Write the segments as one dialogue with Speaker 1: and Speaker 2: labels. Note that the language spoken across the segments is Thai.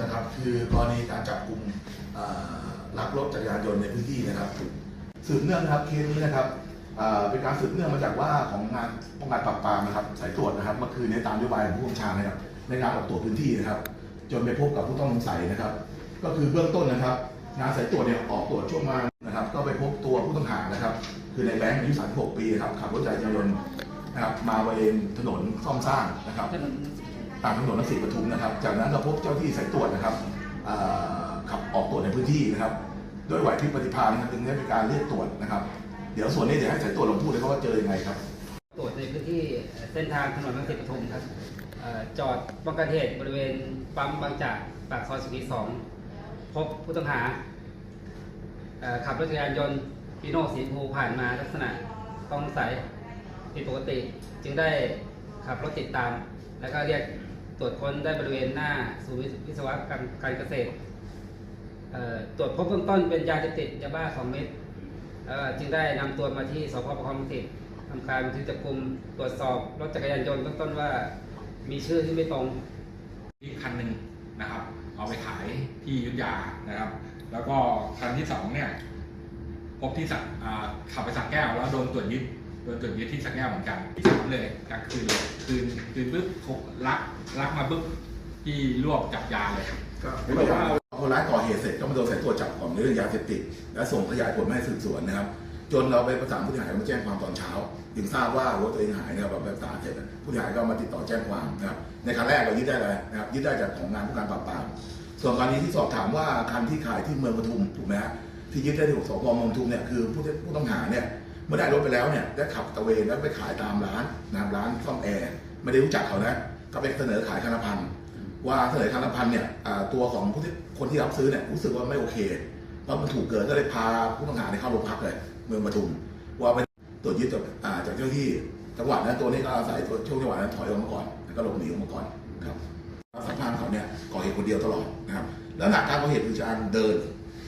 Speaker 1: นะครับ คือกรณีการจับกลุ่มลักรถจักรยานยนต์ในพื้นที่นะครับ สืบเนื่องนะครับเคสนี้นะครับเป็นการสืบเนื่องมาจากว่าของงานป้องกันปราบปรามนะครับ สายตรวจนะครับเมื่อคืนในตามนโยบายของผู้บัญชานะครับในการออกตรวจพื้นที่นะครับ จนไปพบกับผู้ต้องสงสัยนะครับ ก็คือเบื้องต้นนะครับ งานสายตรวจเนี่ยออกตรวจช่วงมานะครับ ก็ไปพบตัวผู้ต้องหานะครับ คือในแบงค์อายุ36ปีนะครับขับรถจักรยานยนต์นะครับมาบริเวณถนนซ่อมสร้างนะครับ ตามถนนรังสีปทุมนะครับ จากนั้นก็พบเจ้าที่สายตรวจนะครับขับออกตรวจในพื้นที่นะครับ ด้วยไหวพริบปฏิภาณนะครับจึงได้มีการเรียกตรวจนะครับ เดี๋ยวส่วนนี้เดี๋ยวให้สายตรวจลงพูดเลยครับว่าเจอยังไงครับ
Speaker 2: ตรวจในพื้นที่เส้นทางถนนรังสิตปทุมครับจอดป้องกันเหตุบริเวณปั๊มบางจากปากซอยสุขีสองพบผู้ต้องหาขับรถจักรยานยนต์ฟีโน่สีชมพูผ่านมาลักษณะต้องสงสัยผิดปกติ จึงได้ขับรถติดตาม แล้วก็เรียก ตรวจค้นได้บริเวณหน้าศูนย์วิศวกรรมการเกษตรเอ่อตรวจพบเบื้องต้นเป็นยาเสพติดยาบ้า 2 เม็ดจึงได้นำตัวมาที่สพประคองสิทธิ์ทำการบันทึกจับกลุ่มตรวจสอบรถจักรยานยนต์เบื้องต้นว่ามีชื่อที่ไม่ตรง
Speaker 3: อีกคันหนึ่งนะครับ เอาไปขายที่ยุทธยานะครับ แล้วก็คันที่สองเนี่ยพบที่สักอ่าขับไปสักแก้วแล้วโดนตรวจยึด โดนตรวจยึดที่สักแก้วเหมือนกันที่สามเลยกลางคืนเลยคืนคืนปุ๊บเขาลักลักมาปุ๊บที่รวบจับยาเลย
Speaker 1: ก็ไม่บอกว่าคนร้ายก่อเหตุเสร็จก็มาโดนสายตรวจจับของนเรื่องยาเสพติดและส่งขยายผลมาให้สืบสวนนะครับ จนเราไปประสานผู้เสียหายมาแจ้งความตอนเช้าถึงทราบว่ารถตัวเองหายนะครับแบบประสานเสร็จผู้เสียหายก็มาติดต่อแจ้งความนะครับในครั้งแรกเรายึดได้เลยนะครับยึดได้จากของงานผู้การปราบปรามส่วนกรณีที่สอบถามว่าคันที่ขายที่เมืองปทุมถูกไหมฮะที่ยึดได้ที่สพเมืองปทุมเนี่ยคือผู้ที่ผู้ต้องหาเนี่ย เมื่อได้รถไปแล้วเนี่ยได้ขับตะเวนแล้วไปขายตามร้านนะครับร้านซ่อมแอร์ไม่ได้รู้จักเขานะก็ไปเสนอขายคันละพันว่าเสนอคันละพันเนี่ยตัวของผู้ที่คนที่รับซื้อเนี่ยรู้สึกว่าไม่โอเคเพราะมันถูกเกินก็เลยพาผู้ต้องหาเนี่ยเข้าโรงพักเลยเมืองปทุม ว่าไปตรวจยึดจากจากเจ้าที่จังหวัดนั้นตัวนี้ก็อาศัยตัวช่วงจังหวะนั้นถอยออกมาก่อนแล้วก็หลบหนีออกมาก่อนครับสภาพเขาเนี่ยก่อเหตุคนเดียวตลอดนะครับแล้วหลักการก่อเหตุคือการเดิน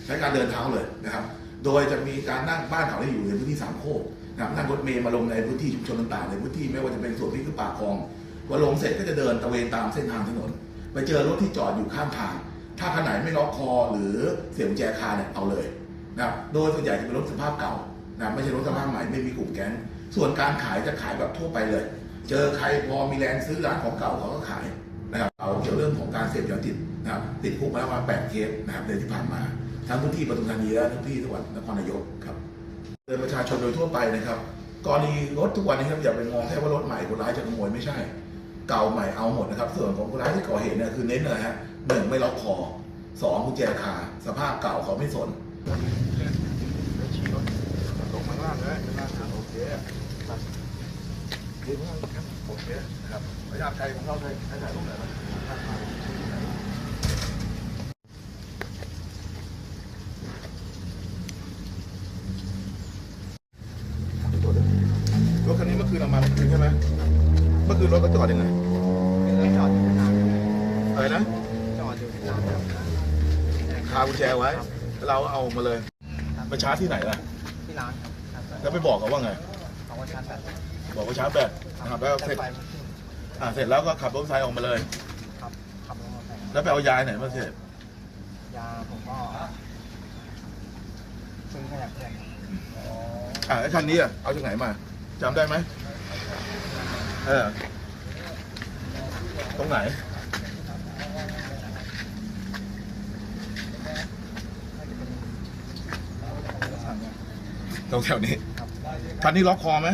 Speaker 1: ใช้การเดินเท้าเลยนะครับ โดยจะมีการนั่งบ้านเขาที่อยู่ในพื้นที่สามโคกนะครับนั่งรถเมล์มาลงในพื้นที่ชุมชนต่างๆในพื้นที่ไม่ว่าจะเป็นส่วนที่คือป่าคลองพอลงเสร็จก็จะเดินตะเวนตามเส้นทางถนน ไปเจอรถที่จอดอยู่ข้างทาง ถ้าคันไหนไม่ล็อกคอหรือเสียบแจคาเนี่ยเอาเลยนะครับโดยส่วนใหญ่จะเป็นรถสภาพเก่านะไม่ใช่รถสภาพใหม่ไม่มีกลุ่มแก๊งส่วนการขายจะขายแบบทั่วไปเลย เจอใครพอมีแรงซื้อร้านของเก่าเขาก็ขายนะครับเอาเกี่ยวเรื่องของการเสพยาติดนะครับติดคุกมาแล้วมาแปดเคสนะครับในที่ผ่านมา ทั้งพื้นที่ปทุมธานีและพื้นที่จังหวัดนครนายกครับเตือนประชาชนโดยทั่วไปนะครับกรณีรถทุกวันนี้ครับอย่าไปมองแค่ว่ารถใหม่คนร้ายจะขโมยไม่ใช่ เก่าใหม่เอาหมดนะครับ ส่วนของคนร้ายที่ก่อเหตุเนี่ยคือเน้นเลยฮะหนึ่งไม่ล็อกคอสองกุญแจคาสภาพเก่าเขาไม่สน
Speaker 4: ลงมาล่างเลยล่างโอเคครับดีมากครับโอเคครับพยายามใจของเราเลยให้ถ่ายรูปหน่อยนะ
Speaker 1: รถคันนี้เมื่ อคืนเอามาเมื่อคืนใช่ไหมเมื่อคืนรถก็จอดยังไง
Speaker 4: จอดอยู่ที่น้
Speaker 1: อะไรนะำ
Speaker 4: จอดอยู่ที่น้ำครับ
Speaker 1: คากุญแจไว้แล้วเราเอามาเลยไปชาร์จที่ไหนล่ะ
Speaker 4: ที่ร้านครับชาร์จแบต
Speaker 1: แล้วไปบอกเขาว่าไง
Speaker 4: เขาก็ชาร์จแบต
Speaker 1: บอกว่าชาร์จแบตนะครับแล้วเสร็จ
Speaker 4: ไฟมันขึ้น
Speaker 1: อ่าเสร็จแล้วก็ขับรถไฟออกมาเลย
Speaker 4: ครับขับรถมอเตอร์ไซค์
Speaker 1: แล้วไปเอายาไหนมาเสร็จ
Speaker 4: ยาผมก็ซื้อมาจากเพื่อน
Speaker 1: อ่าไอ้คันนี้อะเอาจากไหนมา จำได้ไหมเออตรงไหน ตรงแถวนี้
Speaker 4: ครับ
Speaker 1: คันนี้ล็อกคอไหม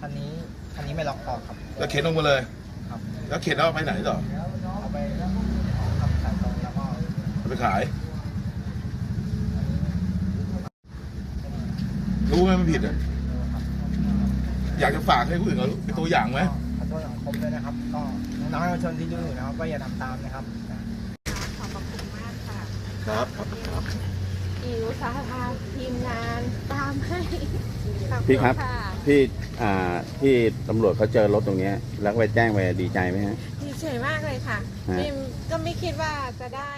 Speaker 4: คันนี้คันนี้ไม่ล็อกคอครับ
Speaker 1: แล้วเข็นลงมาเลย
Speaker 4: ครับ
Speaker 1: แล้วเข็นแล้วเอาไปไหนต่อ
Speaker 4: เอาไปทำสายตรงแล้วก็
Speaker 1: เอาไปขาย รู้ไหมมันผิดอะ อยากจะฝากให้ผู้อื่นเขาเป็นตัวอย่างไหม
Speaker 4: ขอโทษสังคมด้วยนะครับ ก็น้องๆเยาวชนที่ดูอยู่นะครับก็อย่าทำตามนะครับ
Speaker 5: ขอบพระคุณมากค่ะ
Speaker 1: ครับครับครับ
Speaker 5: อิวสาพาทีมงานตามให้ขอณ
Speaker 6: พี่ครับะที่อ่าที่ตำรวจเขาเจอรถตรงเนี้ยแล้วไปแจ้งไปดีใจไหมฮะ
Speaker 5: ดีใจมากเลยค่ะ
Speaker 6: ฮะ
Speaker 5: พิมก็ไม่คิดว่าจะได้